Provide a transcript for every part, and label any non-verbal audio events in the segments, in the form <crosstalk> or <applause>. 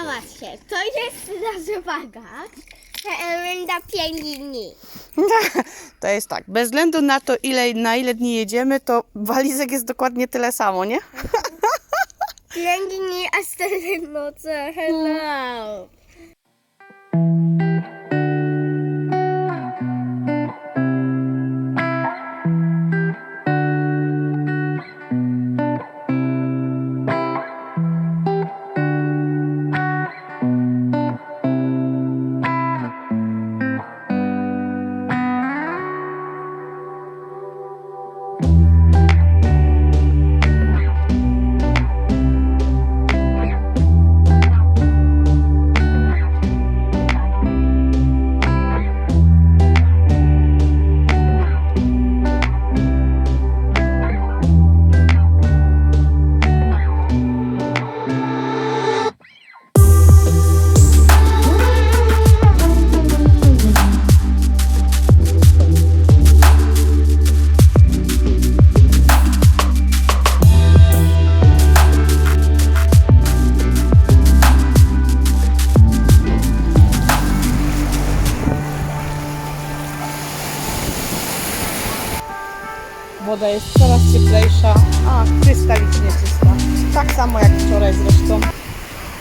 Zobaczcie, to jest nasza waga. Będę pięć dni. <laughs> To jest tak, bez względu na to, ile, na ile dni jedziemy, to walizek jest dokładnie tyle samo, nie? <laughs> Pięć dni, a cztery noce. Hello. Woda jest coraz cieplejsza, a krystalicznie czysta. Tak samo jak wczoraj zresztą.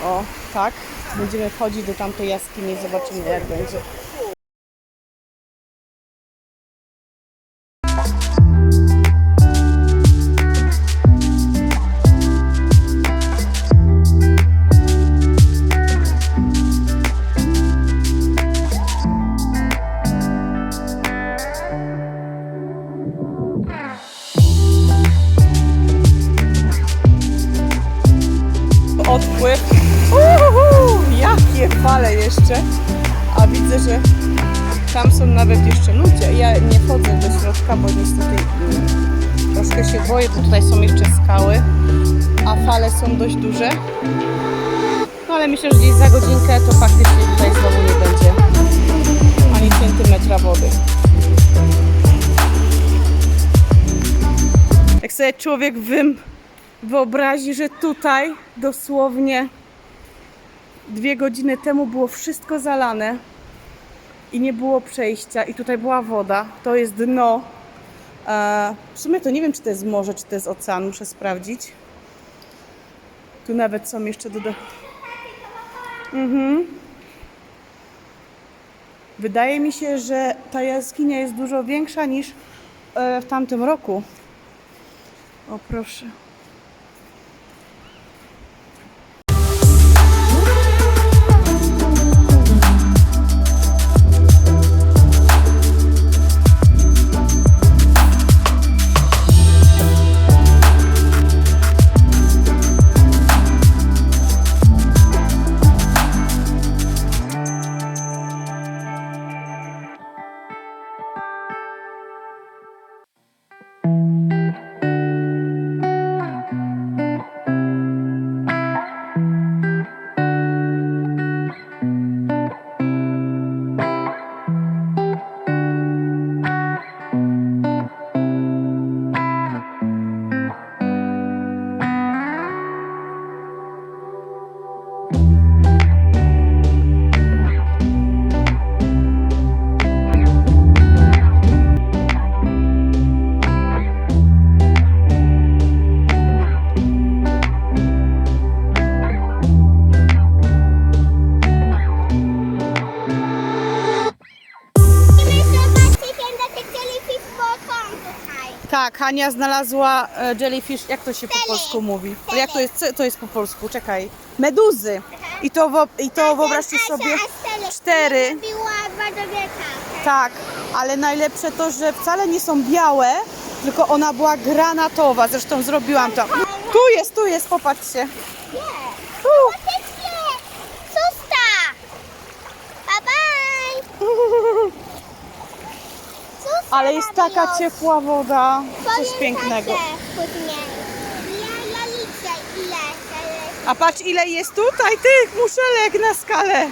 O, tak. Będziemy wchodzić do tamtej jaskini i zobaczymy jak będzie. Odpływ. Uhu, jakie fale jeszcze. A widzę, że tam są nawet jeszcze ludzie. Ja nie wchodzę do środka, bo niestety mm, troszkę się boję, bo tutaj są jeszcze skały, a fale są dość duże. No ale myślę, że gdzieś za godzinkę to faktycznie tutaj znowu nie będzie ani centymetra wody. Jak sobie człowiek wym wyobrazi, że tutaj dosłownie dwie godziny temu było wszystko zalane i nie było przejścia i tutaj była woda, to jest dno. E, W sumie to nie wiem, czy to jest morze, czy to jest ocean, muszę sprawdzić. Tu nawet są jeszcze doda... Mhm. Wydaje mi się, że ta jaskinia jest dużo większa niż e, w tamtym roku. O proszę. Tak, Hania znalazła e, jellyfish, jak to się po polsku mówi? Jak to jest, co to jest po polsku? Czekaj. Meduzy. I to, wo, i to wyobraźcie sobie cztery. Była. Tak, ale najlepsze to, że wcale nie są białe, tylko ona była granatowa. Zresztą zrobiłam to. Tu jest, tu jest, popatrzcie. Tu. Ale jest taka ciepła woda. Coś pięknego. A patrz ile jest tutaj tych muszelek na.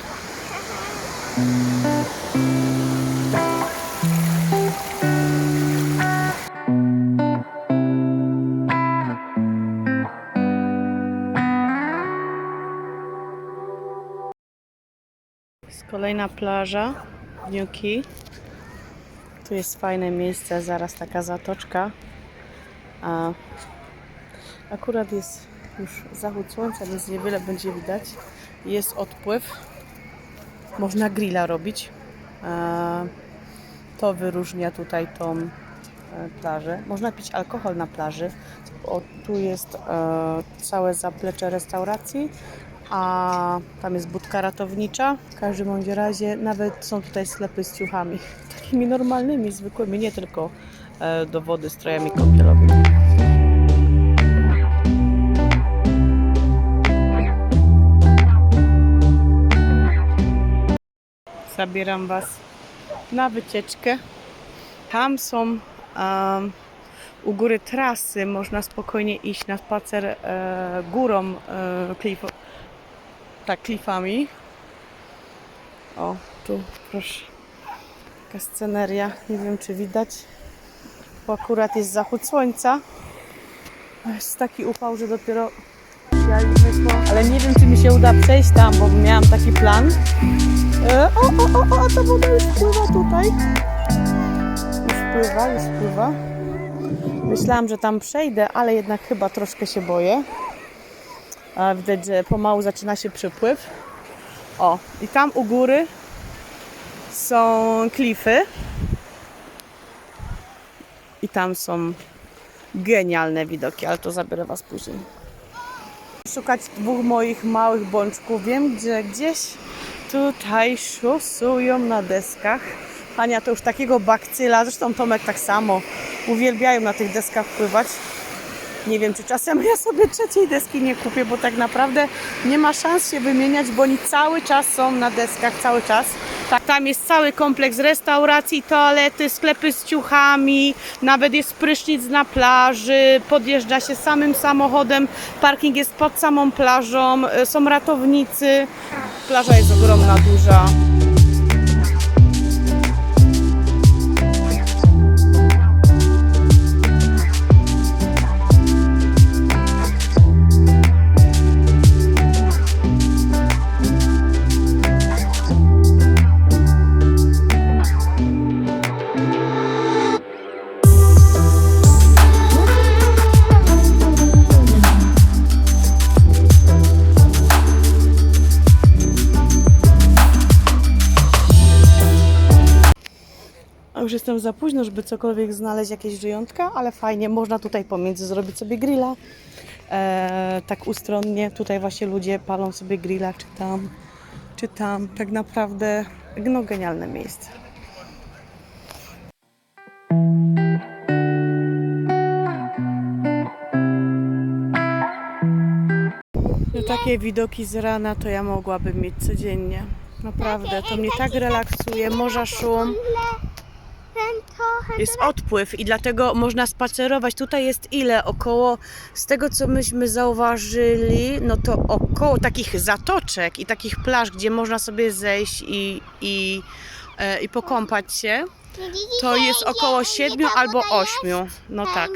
Jest kolejna plaża, Newki. Tu jest fajne miejsce, zaraz taka zatoczka. A akurat jest już zachód słońca, więc niewiele będzie widać. Jest odpływ. Można grilla robić. To wyróżnia tutaj tą e, plażę. Można pić alkohol na plaży. O, tu jest e, całe zaplecze restauracji, a tam jest budka ratownicza. W każdym bądź razie nawet są tutaj sklepy z ciuchami. Takimi normalnymi, zwykłymi, nie tylko e, do wody strojami kąpielowymi. Zabieram Was na wycieczkę. Tam są em, u góry trasy, można spokojnie iść na spacer e, górą, e, klif, tak, klifami. O, tu proszę, taka sceneria, nie wiem czy widać, bo akurat jest zachód słońca. Jest taki upał, że dopiero ale nie wiem czy mi się uda przejść tam, bo miałam taki plan. E, o, o, o, o, ta woda już wpływa tutaj. Już wpływa, już wpływa. Myślałam, że tam przejdę, ale jednak chyba troszkę się boję. A widać, że pomału zaczyna się przypływ. O, i tam u góry są klify. I tam są genialne widoki, ale to zabiorę Was później. Szukać dwóch moich małych bączków. Wiem, że gdzieś tutaj szosują na deskach. Ania to już takiego bakcyla, zresztą Tomek tak samo. Uwielbiają na tych deskach pływać. Nie wiem, czy czasem ja sobie trzeciej deski nie kupię, bo tak naprawdę nie ma szans się wymieniać, bo oni cały czas są na deskach, cały czas. Tak, tam jest cały kompleks restauracji, toalety, sklepy z ciuchami, nawet jest prysznic na plaży, podjeżdża się samym samochodem, parking jest pod samą plażą, y, są ratownicy. Plaża jest ogromna, duża. Już jestem za późno, żeby cokolwiek znaleźć, jakieś żyjątka, ale fajnie, można tutaj pomiędzy zrobić sobie grilla. E, tak ustronnie, tutaj właśnie ludzie palą sobie grilla, czy tam, czy tam. Tak naprawdę, no genialne miejsce. No, takie widoki z rana to ja mogłabym mieć codziennie. Naprawdę, to mnie tak relaksuje, morza szum. Jest odpływ i dlatego można spacerować. Tutaj jest ile? Około, z tego co myśmy zauważyli, no to około takich zatoczek i takich plaż, gdzie można sobie zejść i, i, e, i pokąpać się, to jest około siedmiu albo ośmiu. No tak.